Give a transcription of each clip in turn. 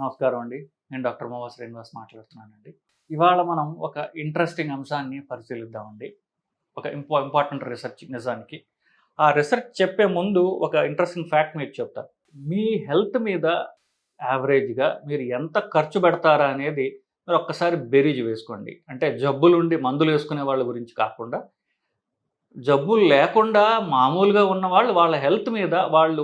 నమస్కారం అండి. నేను డాక్టర్ మోవా శ్రీనివాస్ మాట్లాడుతున్నానండి. ఇవాళ మనం ఒక ఇంట్రెస్టింగ్ అంశాన్ని పరిశీలిద్దామండి. ఒక ఇంపా ఇంపార్టెంట్ రీసెర్చ్ నిజానికి. ఆ రీసెర్చ్ చెప్పే ముందు ఒక ఇంట్రెస్టింగ్ ఫ్యాక్ట్ మీకు చెప్తాను మీ హెల్త్ మీద యావరేజ్గా మీరు ఎంత ఖర్చు పెడతారా అనేది మీరు ఒక్కసారి బెరీజ్ వేసుకోండి. అంటే జబ్బులుండి మందులు వేసుకునే వాళ్ళ గురించి కాకుండా జబ్బులు లేకుండా మామూలుగా ఉన్న వాళ్ళు వాళ్ళ హెల్త్ మీద వాళ్ళు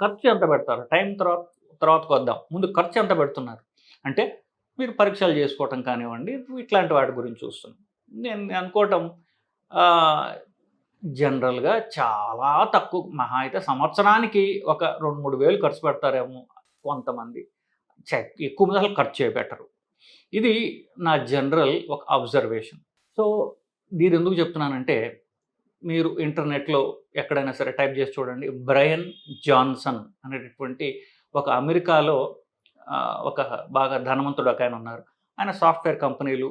ఖర్చు ఎంత పెడతారు? టైం తర్వాత తర్వాతకు వద్దాం ముందు ఖర్చు ఎంత పెడుతున్నారు? అంటే మీరు పరీక్షలు చేసుకోవటం కానివ్వండి ఇట్లాంటి వాటి గురించి చూస్తున్నాం. నేను అనుకోవటం జనరల్గా చాలా తక్కువ మహా అయితే సంవత్సరానికి ఒక రెండు మూడు వేలు ఖర్చు పెడతారేమో కొంతమంది. చ- ఎక్కువ మంది అసలు ఖర్చు చేయబెట్టరు. ఇది నా జనరల్ ఒక అబ్జర్వేషన్. సో దీని ఎందుకు చెప్తున్నానంటే మీరు ఇంటర్నెట్లో ఎక్కడైనా సరే టైప్ చేసి చూడండి బ్రయన్ జాన్సన్ అనేటటువంటి ఒక అమెరికాలో ఒక బాగా ధనవంతుడు ఒక ఆయన ఉన్నారు. ఆయన సాఫ్ట్వేర్ కంపెనీలు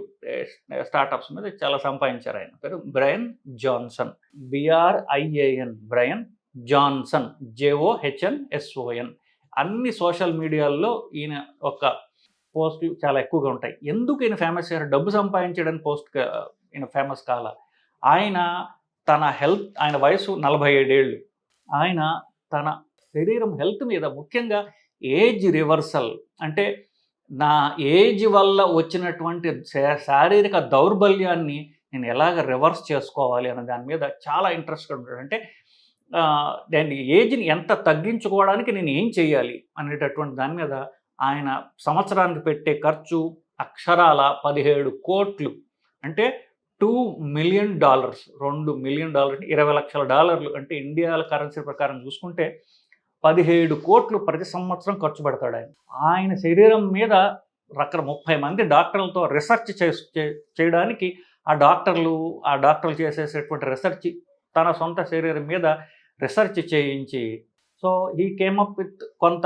స్టార్టప్స్ మీద చాలా సంపాదించారు ఆయన పేరు Brian Johnson. B R I A N Brian Johnson J O H N S O N అన్ని సోషల్ మీడియాల్లో ఈయన ఒక పోస్టులు చాలా ఎక్కువగా ఉంటాయి. ఎందుకు ఈయన ఫేమస్ అయ్యారు? డబ్బు సంపాదించడానికి పోస్ట్ ఈయన ఫేమస్ కాల. ఆయన తన హెల్త్ ఆయన వయసు నలభై ఏడేళ్ళు. ఆయన తన శరీరం హెల్త్ మీద ముఖ్యంగా ఏజ్ రివర్సల్ అంటే నా ఏజ్ వల్ల వచ్చినటువంటి శారీరక దౌర్బల్యాన్ని నేను ఎలాగ రివర్స్ చేసుకోవాలి అనే దాని మీద చాలా ఇంట్రెస్ట్గా ఉంటాడు అంటే దాన్ని ఏజ్ని ఎంత తగ్గించుకోవడానికి నేను ఏం చేయాలి అనేటటువంటి దాని మీద ఆయన సంవత్సరానికి పెట్టే ఖర్చు అక్షరాల పదిహేడు కోట్లు. అంటే టూ మిలియన్ డాలర్స్ రెండు మిలియన్ డాలర్స్ ఇరవై లక్షల డాలర్లు అంటే ఇండియాల కరెన్సీ ప్రకారం చూసుకుంటే పదిహేడు కోట్లు ప్రతి సంవత్సరం ఖర్చు పెడతాడు ఆయన. ఆయన శరీరం మీద రకర ముప్పై మంది డాక్టర్లతో రీసెర్చ్ చే- చేయడానికి ఆ డాక్టర్లు ఆ డాక్టర్లు చేసేసేటువంటి రీసెర్చ్ తన సొంత శరీరం మీద రీసెర్చ్ చేయించి so he came up with కొంత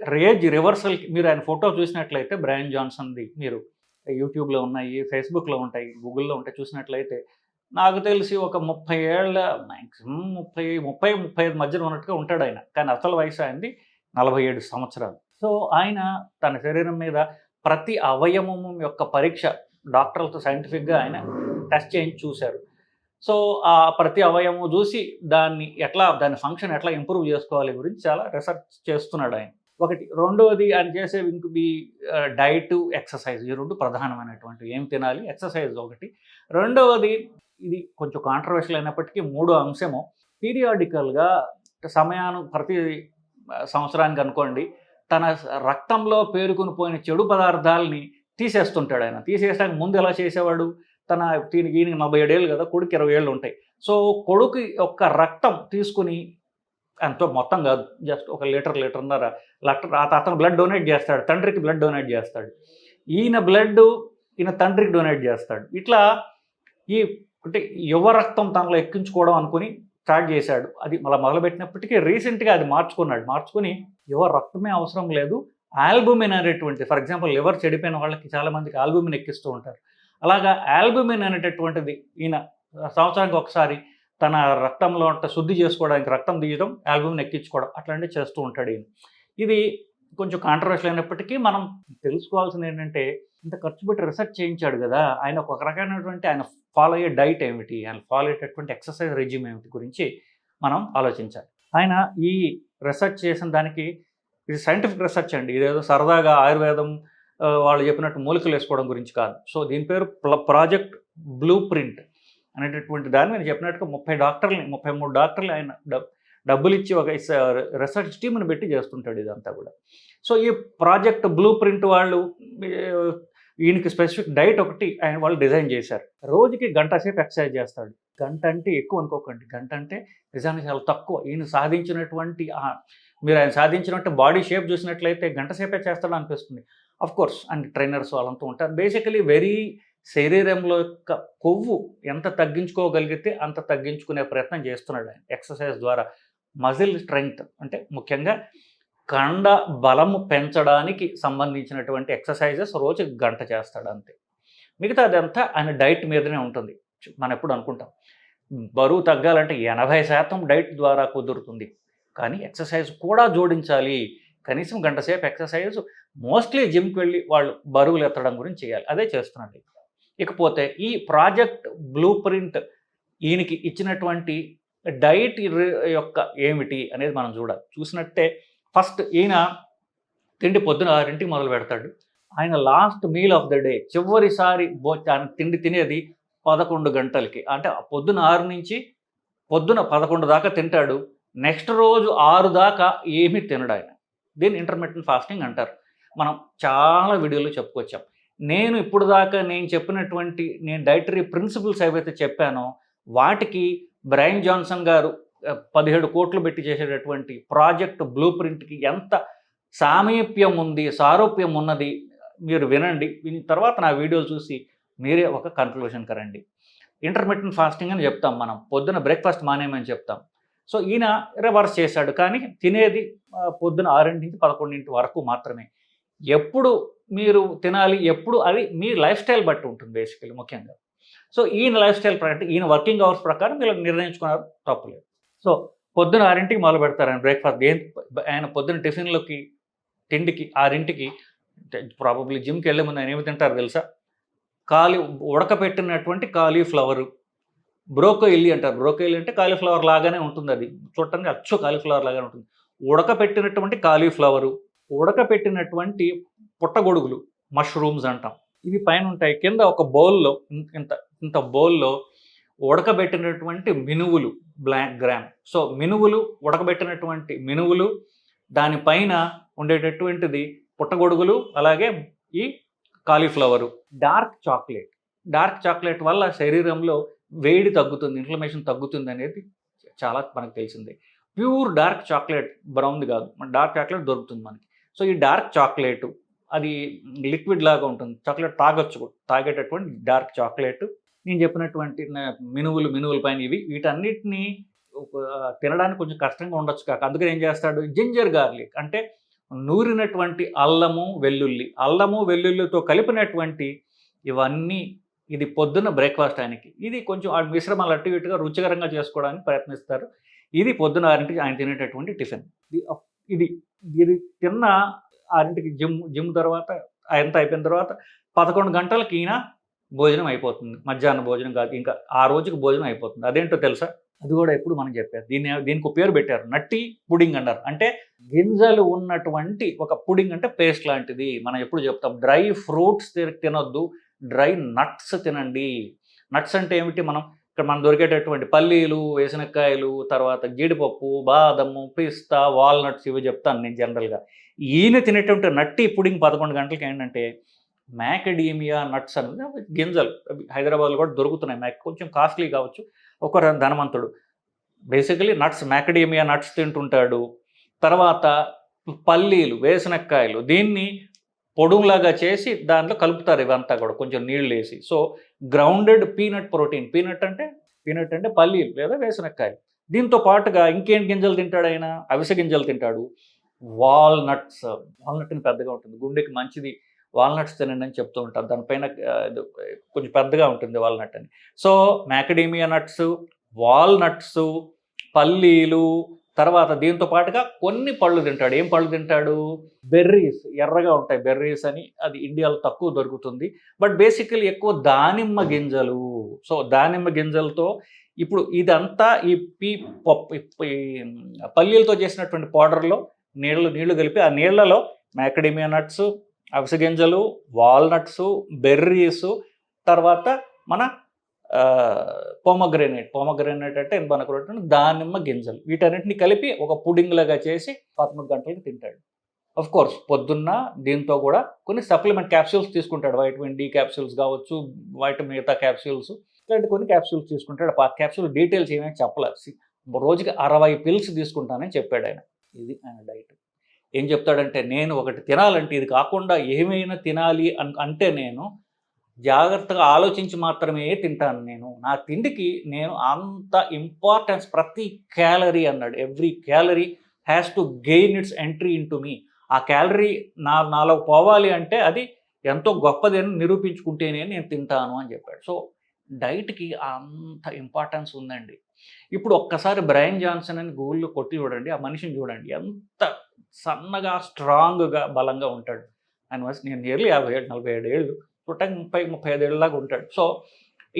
రేజ్ రివర్సల్ మీరు ఆయన ఫోటో చూసినట్లయితే బ్రయన్ జాన్సన్ది మీరు యూట్యూబ్లో ఉన్నాయి ఫేస్బుక్లో ఉంటాయి గూగుల్లో ఉంటాయి చూసినట్లయితే నాకు తెలిసి ఒక ముప్పై ఏళ్ళ మ్యాక్సిమం ముప్పై ముప్పై ముప్పై ఐదు మధ్యలో ఉన్నట్టుగా ఉంటాడు ఆయన. కానీ అసలు వయసు ఆయనది నలభై ఏడు సంవత్సరాలు. సో ఆయన తన శరీరం మీద ప్రతి అవయవము యొక్క పరీక్ష డాక్టర్లతో సైంటిఫిక్గా ఆయన టెస్ట్ చేయించి చూశారు. సో ఆ ప్రతి అవయవము చూసి దాన్ని ఎట్లా దాని ఫంక్షన్ ఎట్లా ఇంప్రూవ్ చేసుకోవాలి గురించి చాలా రీసెర్చ్ చేస్తున్నాడు ఆయన. ఒకటి రెండవది ఆయన చేసే ఇంకొక డైట్ ఎక్సర్సైజ్ ఈ రెండు ప్రధానమైనటువంటి ఏం తినాలి? ఎక్సర్సైజ్ ఒకటి. రెండవది ఇది కొంచెం కాంట్రవర్షియల్ అయినప్పటికీ మూడో అంశము. పీరియాడికల్గా సమయాను ప్రతి సంవత్సరానికి అనుకోండి తన రక్తంలో పేరుకుని పోయిన చెడు పదార్థాలని తీసేస్తుంటాడు ఆయన. తీసేయడానికి ముందు ఎలా చేసేవాడు? తన దీనికి ఈయనకి నలభై ఏడేళ్ళు కదా కొడుకు ఇరవై ఏళ్ళు ఉంటాయి. సో కొడుకు యొక్క రక్తం తీసుకుని ఎంతో మొత్తం కాదు జస్ట్ ఒక లీటర్ లీటర్న్నర లెటర్ అతను బ్లడ్ డొనేట్ చేస్తాడు తండ్రికి బ్లడ్ డొనేట్ చేస్తాడు. ఈయన బ్లడ్ ఈయన తండ్రికి డొనేట్ చేస్తాడు. ఇట్లా ఈ అంటే యువ రక్తం తనలో ఎక్కించుకోవడం అనుకుని స్టార్ట్ చేశాడు. అది మళ్ళీ మొదలుపెట్టినప్పటికీ రీసెంట్గా అది మార్చుకున్నాడు. మార్చుకుని యువ రక్తమే అవసరం లేదు. ఆల్బుమిన్ అనేటువంటి ఫర్ ఎగ్జాంపుల్ లివర్ చెడిపోయిన వాళ్ళకి చాలామందికి ఆల్బుమిన్ ఎక్కిస్తూ ఉంటారు. అలాగా ఆల్బుమిన్ అనేటటువంటిది ఈయన సంవత్సరానికి ఒకసారి తన రక్తంలో ఉంటే శుద్ధి చేసుకోవడానికి రక్తం తీయడం ఆల్బుమిన్ ఎక్కించుకోవడం అట్లాంటివి చేస్తూ ఉంటాడు ఈయన. ఇది కొంచెం కాంట్రవర్షియల్ అయినప్పటికీ మనం తెలుసుకోవాల్సింది ఏంటంటే ఇంత ఖర్చు పెట్టి రీసెర్చ్ చేయించాడు కదా ఆయన ఒక రకమైనటువంటి ఆయన ఫాలో అయ్యే డైట్ ఏమిటి? ఆయన ఫాలో అయ్యేటటువంటి ఎక్సర్సైజ్ రెజ్యూమ్ ఏమిటి గురించి మనం ఆలోచించాలి. ఆయన ఈ రీసెర్చ్ చేసిన దానికి ఇది సైంటిఫిక్ రీసెర్చ్ అండి. ఇదేదో సరదాగా ఆయుర్వేదం వాళ్ళు చెప్పినట్టు మూలికలు వేసుకోవడం గురించి కాదు. సో దీని పేరు ప్రాజెక్ట్ బ్లూ ప్రింట్ అనేటటువంటి దాన్ని నేను చెప్పినట్టుగా ముప్పై డాక్టర్లని ముప్పై మూడు డాక్టర్లు ఆయన డబ్బులు ఇచ్చి ఒక రీసెర్చ్ టీమ్ని పెట్టి చేస్తుంటాడు ఇదంతా కూడా. సో ఈ ప్రాజెక్ట్ బ్లూ ప్రింట్ వాళ్ళు ఈయనకి స్పెసిఫిక్ డైట్ ఒకటి ఆయన వాళ్ళు డిజైన్ చేశారు. రోజుకి గంట సేపు ఎక్సర్సైజ్ చేస్తాడు. గంట అంటే ఎక్కువ అనుకోకండి. గంట అంటే నిజానికి చాలా తక్కువ. ఈయన సాధించినటువంటి మీరు ఆయన సాధించినట్టు బాడీ షేప్ చూసినట్లయితే గంట సేపే చేస్తాడు అనిపిస్తుంది. అఫ్ కోర్స్ అండ్ ట్రైనర్స్ వాళ్ళంతా ఉంటారు. బేసికలీ వెరీ శరీరంలో యొక్క కొవ్వు ఎంత తగ్గించుకోగలిగితే అంత తగ్గించుకునే ప్రయత్నం చేస్తున్నాడు ఆయన. ఎక్సర్సైజ్ ద్వారా మజిల్ స్ట్రెంగ్త్ అంటే ముఖ్యంగా కండ బలము పెంచడానికి సంబంధించినటువంటి ఎక్సర్సైజెస్ రోజు గంట చేస్తాడు అంతే. మిగతా అదంతా ఆయన డైట్ మీదనే ఉంటుంది. మనం ఎప్పుడు అనుకుంటాం. బరువు తగ్గాలంటే ఎనభై శాతం డైట్ ద్వారా కుదురుతుంది. కానీ ఎక్సర్సైజ్ కూడా జోడించాలి. కనీసం గంట సేపు ఎక్సర్సైజ్. మోస్ట్లీ జిమ్కి వెళ్ళి వాళ్ళు బరువులు ఎత్తడం గురించి చేయాలి. అదే చేస్తున్నాండి. ఇకపోతే ఈ ప్రాజెక్ట్ బ్లూ ప్రింట్ ఈయనకి ఇచ్చినటువంటి డైట్ యొక్క ఏమిటి అనేది మనం చూడాలి. చూసినట్టే ఫస్ట్ ఈయన తిండి పొద్దున ఆరింటికి మొదలు పెడతాడు. ఆయన last meal of the day చివరిసారి బో తిండి తినేది పదకొండు గంటలకి. అంటే ఆ పొద్దున ఆరు నుంచి పొద్దున పదకొండు దాకా తింటాడు. నెక్స్ట్ రోజు ఆరు దాకా ఏమీ తినడు ఆయన. దీన్ని ఇంటర్మీడియట్ ఫాస్టింగ్ అంటారు. మనం చాలా వీడియోలో చెప్పుకొచ్చాం. నేను ఇప్పుడు దాకా నేను చెప్పినటువంటి నేను డైటరీ ప్రిన్సిపల్స్ ఏవైతే చెప్పానో వాటికి బ్రైన్ జాన్సన్ గారు పదిహేడు కోట్లు పెట్టి చేసేటటువంటి ప్రాజెక్ట్ బ్లూ ప్రింట్కి ఎంత సామీప్యం ఉంది సారూప్యం ఉన్నది మీరు వినండి. విని తర్వాత నా వీడియోలు చూసి మీరే ఒక కన్క్లూషన్కి రండి ఇంటర్మీడియట్ ఫాస్టింగ్ అని చెప్తాం మనం. పొద్దున బ్రేక్ఫాస్ట్ మానేమని చెప్తాం. సో ఈయన రివర్స్ చేశాడు. కానీ తినేది పొద్దున ఆరింటి నుంచి పదకొండింటి వరకు మాత్రమే. ఎప్పుడు మీరు తినాలి ఎప్పుడు అది మీ లైఫ్ స్టైల్ బట్టి ఉంటుంది బేసికలీ ముఖ్యంగా. సో ఈయన లైఫ్ స్టైల్ ప్రకారం ఈయన వర్కింగ్ అవర్స్ ప్రకారం మీరు నిర్ణయించుకున్నారు తప్పులేదు సో పొద్దున ఆరింటికి మొదలు పెడతారు ఆయన బ్రేక్ఫాస్ట్. ఏం ఆయన పొద్దున టిఫిన్లోకి తిండికి ఆరింటికి ప్రాబబ్లీ జిమ్కి వెళ్ళే ముందు ఆయన ఏమి తింటారు తెలుసా? కాలి ఉడకపెట్టినటువంటి కాలీఫ్లవరు. బ్రోకోయిల్లి అంటారు. బ్రోకోయిల్లి అంటే కాలీఫ్లవర్ లాగానే ఉంటుంది అది. చూడటానికి అచ్చు కాలీఫ్లవర్ లాగానే ఉంటుంది. ఉడకపెట్టినటువంటి కాలీఫ్లవరు ఉడకపెట్టినటువంటి పుట్టగొడుగులు మష్రూమ్స్ అంటాం. ఇవి పైన ఉంటాయి. కింద ఒక బౌల్లో ఇంత ఇంత బౌల్లో ఉడకబెట్టినటువంటి మినువులు బ్లాక్ గ్రామ్. సో మినువులు ఉడకబెట్టినటువంటి మినువులు దానిపైన ఉండేటటువంటిది పుట్టగొడుగులు అలాగే ఈ cauliflower dark chocolate. Dark chocolate వల్ల శరీరంలో వేడి తగ్గుతుంది ఇన్ఫ్లమేషన్ తగ్గుతుంది అనేది చాలా మనకు తెలిసిందే. ప్యూర్ డార్క్ చాక్లెట్ బ్రౌన్ది కాదు మన డార్క్ చాక్లెట్ దొరుకుతుంది మనకి. సో ఈ డార్క్ చాక్లెట్ అది లిక్విడ్ లాగా ఉంటుంది చాక్లెట్ తాగొచ్చు కూడా. తాగేటటువంటి డార్క్ చాక్లెట్ నేను చెప్పినటువంటి మినువులు మినువుల పైన ఇవి. వీటన్నిటిని తినడానికి కొంచెం కష్టంగా ఉండొచ్చు కాక. అందుకని ఏం చేస్తాడు? జింజర్ గార్లిక్ అంటే నూరినటువంటి అల్లము వెల్లుల్లి. అల్లము వెల్లుల్లితో కలిపినటువంటి ఇవన్నీ ఇది పొద్దున్న బ్రేక్ఫాస్ట్ ఆయనకి. ఇది కొంచెం ఆ మిశ్రమాలు అటు ఇటుగా రుచికరంగా చేసుకోవడానికి ప్రయత్నిస్తారు. ఇది పొద్దున ఆరింటికి ఆయన తినేటటువంటి టిఫిన్. ఇది ఇది ఇది తిన్న ఆరింటికి జిమ్ జిమ్ తర్వాత ఎంత అయిపోయిన తర్వాత పదకొండు గంటలకి ఈయన భోజనం అయిపోతుంది. మధ్యాహ్న భోజనం కాదు ఇంకా ఆ రోజుకి భోజనం అయిపోతుంది. అదేంటో తెలుసా? అది కూడా ఎప్పుడు మనం చెప్పారు. దీన్ని దీనికి పేరు పెట్టారు. నట్టి పుడింగ్ అన్నారు. అంటే గింజలు ఉన్నటువంటి ఒక పుడింగ్ అంటే పేస్ట్ లాంటిది. మనం ఎప్పుడు చెప్తాం డ్రై ఫ్రూట్స్ తినొద్దు. డ్రై నట్స్ తినండి. నట్స్ అంటే ఏమిటి? మనం ఇక్కడ మనం దొరికేటటువంటి పల్లీలు వేసినకాయలు తర్వాత జీడిపప్పు బాదము పిస్తా వాల్నట్స్ ఇవి చెప్తాను నేను జనరల్గా. ఈయన తినేటువంటి నట్టి పుడింగ్ పదకొండు గంటలకి ఏంటంటే మ్యాకడీమియా నట్స్ అనేది గింజలు. హైదరాబాద్లో కూడా దొరుకుతున్నాయి. మ్యాక్ కొంచెం కాస్ట్లీ కావచ్చు. ఒక ధనవంతుడు. బేసికలీ నట్స్ మ్యాకడీమియా నట్స్ తింటుంటాడు. తర్వాత పల్లీలు వేసనక్కాయలు దీన్ని పొడుగులాగా చేసి దాంట్లో కలుపుతారు ఇవంతా కూడా. కొంచెం నీళ్ళు వేసి. So grounded peanut protein. Peanut అంటే పీనట్ అంటే పల్లీలు లేదా వేసనక్కాయలు. దీంతో పాటుగా ఇంకేం గింజలు తింటాడు ఆయన? అవిసె గింజలు తింటాడు. వాల్నట్స్. వాల్నట్ పెద్దగా ఉంటుంది. గుండెకి మంచిది. వాల్నట్స్ తినండి అని చెప్తూ ఉంటారు. దానిపైన కొంచెం పెద్దగా ఉంటుంది వాల్నట్ అని. సో మ్యాకడేమియా నట్స్ వాల్నట్స్ పల్లీలు తర్వాత దీంతో పాటుగా కొన్ని పళ్ళు తింటాడు. ఏం పళ్ళు తింటాడు? బెర్రీస్ ఎర్రగా ఉంటాయి బెర్రీస్ అని. అది ఇండియాలో తక్కువ దొరుకుతుంది. బట్ బేసికలీ ఎక్కువ దానిమ్మ గింజలు. సో దానిమ్మ గింజలతో ఇప్పుడు ఇదంతా ఈ పీ ఈ పల్లీలతో చేసినటువంటి పౌడర్లో నీళ్ళు నీళ్ళు కలిపి ఆ నీళ్ళలో మ్యాకడేమియా నట్స్ అవిసె గింజలు వాల్నట్స్ బెర్రీస్ తర్వాత మన పోమగ్రెనేట్. పోమగ్రెనేట్ అంటే మనకు దానిమ్మ గింజలు. వీటన్నిటిని కలిపి ఒక పుడింగ్ లాగా చేసి పదమూడు గంటలకు తింటాడు. అఫ్ కోర్స్ పొద్దున్న దీంతో కూడా కొన్ని సప్లిమెంట్ క్యాప్సూల్స్ తీసుకుంటాడు. వైటమిన్ డి క్యాప్సూల్స్ కావచ్చు వైటమిన్ మిగతా క్యాప్సూల్స్ ఇలాంటి కొన్ని క్యాప్సూల్స్ తీసుకుంటాడు. ఆ క్యాప్సూల్ డీటెయిల్స్ ఏమైనా చెప్పలేదు. రోజుకి అరవై పిల్స్ తీసుకుంటానని చెప్పాడు ఆయన. ఇది ఆయన డైట్ ఏం చెప్తాడంటే నేను ఒకటి తినాలంటే ఇది కాకుండా ఏమైనా తినాలి అన్ అంటే నేను జాగ్రత్తగా ఆలోచించి మాత్రమే తింటాను నేను. నా తిండికి నేను అంత ఇంపార్టెన్స్ ప్రతి క్యాలరీ అన్నాడు. Every calorie has to gain its entry into me ఆ క్యాలరీ నా నాలో పోవాలి అంటే అది ఎంతో గొప్పది అని నిరూపించుకుంటేనే నేను తింటాను అని చెప్పాడు. సో డైట్కి అంత ఇంపార్టెన్స్ ఉందండి. ఇప్పుడు ఒక్కసారి బ్రైన్ జాన్సన్ అని గూగుల్లో కొట్టి చూడండి ఆ మనిషిని చూడండి. ఎంత సన్నగా స్ట్రాంగ్గా బలంగా ఉంటాడు. ఆయన వయసు నేను నియర్లీ యాభై ఏడు నలభై ఏడు ఏళ్ళు చూడటానికి ముప్పై ముప్పై ఐదు ఏళ్ళలాగా ఉంటాడు. సో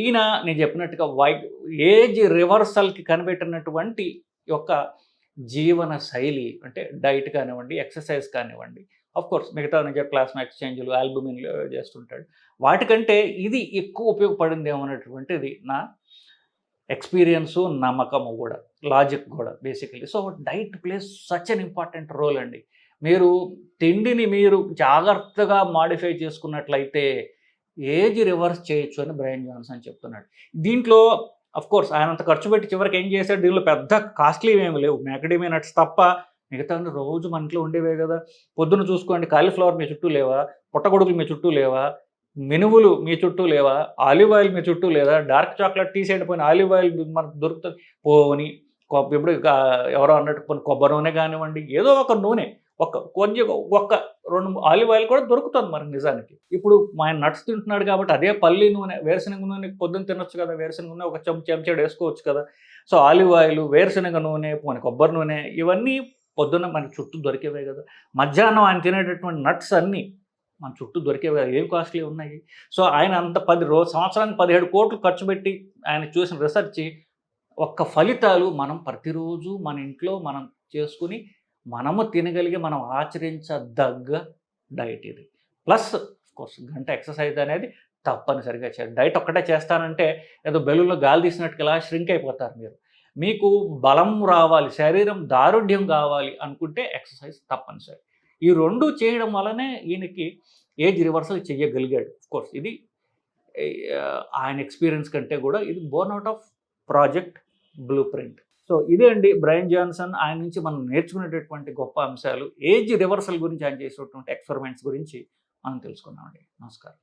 ఈయన నేను చెప్పినట్టుగా వై ఏజ్ రివర్సల్కి కనిపెట్టినటువంటి యొక్క జీవన శైలి అంటే డైట్ కానివ్వండి ఎక్సర్సైజ్ కానివ్వండి ఆఫ్ కోర్స్ మిగతా నేను ప్లాస్మా ఎక్స్చేంజ్లు ఆల్బుమిన్ చేస్తుంటాడు. వాటికంటే ఇది ఎక్కువ ఉపయోగపడింది ఏమన్నటువంటిది నా ఎక్స్పీరియన్సు నమ్మకము కూడా లాజిక్ కూడా basically so diet plays such an important role అండి. మీరు తిండిని మీరు జాగ్రత్తగా మాడిఫై చేసుకున్నట్లయితే ఏజ్ రివర్స్ చేయొచ్చు అని బ్రైన్ జాన్సన్ చెప్తున్నాడు. దీంట్లో అఫ్ కోర్స్ ఆయన అంత ఖర్చు పెట్టి చివరికి ఏం చేశాడు? దీనిలో పెద్ద కాస్ట్లీ ఏమి లేవు. మ్యాకడేమియా నట్స్ తప్ప మిగతా రోజు మన ఇంట్లో ఉండేవే కదా. పొద్దున చూసుకోండి కాలీఫ్లవర్ మీ చుట్టూ లేవా? పుట్టగొడుగులు మీ చుట్టూ లేవా? మినువులు మీ చుట్టూ లేవా? ఆలివ్ ఆయిల్ మీ చుట్టూ లేదా? డార్క్ చాక్లెట్ టీ పోయిన ఆలివ్ ఆయిల్ మనకు దొరుకుతుంది. పోని కొ- ఇప్పుడు ఎవరో అన్నట్టు కొన్ని కొబ్బరి నూనె కానివ్వండి ఏదో ఒక నూనె ఒక కొంచెం ఒక్క రెండు ఆలివ్ ఆయిల్ కూడా దొరుకుతుంది మరి నిజానికి. ఇప్పుడు మా ఆయన నట్స్ తింటున్నాడు కాబట్టి అదే పల్లి నూనె వేరుశనగ నూనె పొద్దున్న తినొచ్చు కదా వేరుశనగ నూనె ఒక చెంచా చెంచాడు వేసుకోవచ్చు కదా. సో ఆలివ్ ఆయిల్ వేరుశనగ నూనె మన కొబ్బరి నూనె ఇవన్నీ పొద్దున్న మనకి చుట్టూ దొరికేవే కదా. మధ్యాహ్నం ఆయన తినేటటువంటి నట్స్ అన్నీ మన చుట్టూ దొరికే ఏవి కాస్ట్లీ ఉన్నాయి? సో ఆయన అంత పది రోజు సంవత్సరానికి పదిహేడు కోట్లు ఖర్చు పెట్టి ఆయన చూసిన రీసెర్చ్ ఒక్క ఫలితాలు మనం ప్రతిరోజు మన ఇంట్లో మనం చేసుకుని మనము తినగలిగి మనం ఆచరించదగ్గ డైట్ ఇది. ప్లస్ కోర్స్ గంట ఎక్సర్సైజ్ అనేది తప్పనిసరిగా చేయాలి. డైట్ ఒక్కటే చేస్తానంటే ఏదో బెలూన్లో గాలి తీసినట్టుగా ఇలా ష్రింక్ అయిపోతారు మీరు. మీకు బలం రావాలి శరీరం దారుఢ్యం కావాలి అనుకుంటే ఎక్సర్సైజ్ తప్పనిసరి ఈ రెండు చేయడం వల్లనే ఈయనకి ఏజ్ రివర్సల్ చేయగలిగాడు కోర్స్ ఇది ఆయన ఎక్స్పీరియన్స్ కంటే కూడా ఇది born out of project blueprint so ఇదే అండి బ్రైన్ జాన్సన్. ఆయన నుంచి మనం నేర్చుకునేటటువంటి గొప్ప అంశాలు. ఏజ్ రివర్సల్ గురించి ఆయన చేసినటువంటి ఎక్స్పెరిమెంట్స్ గురించి మనం తెలుసుకున్నామండి నమస్కారం.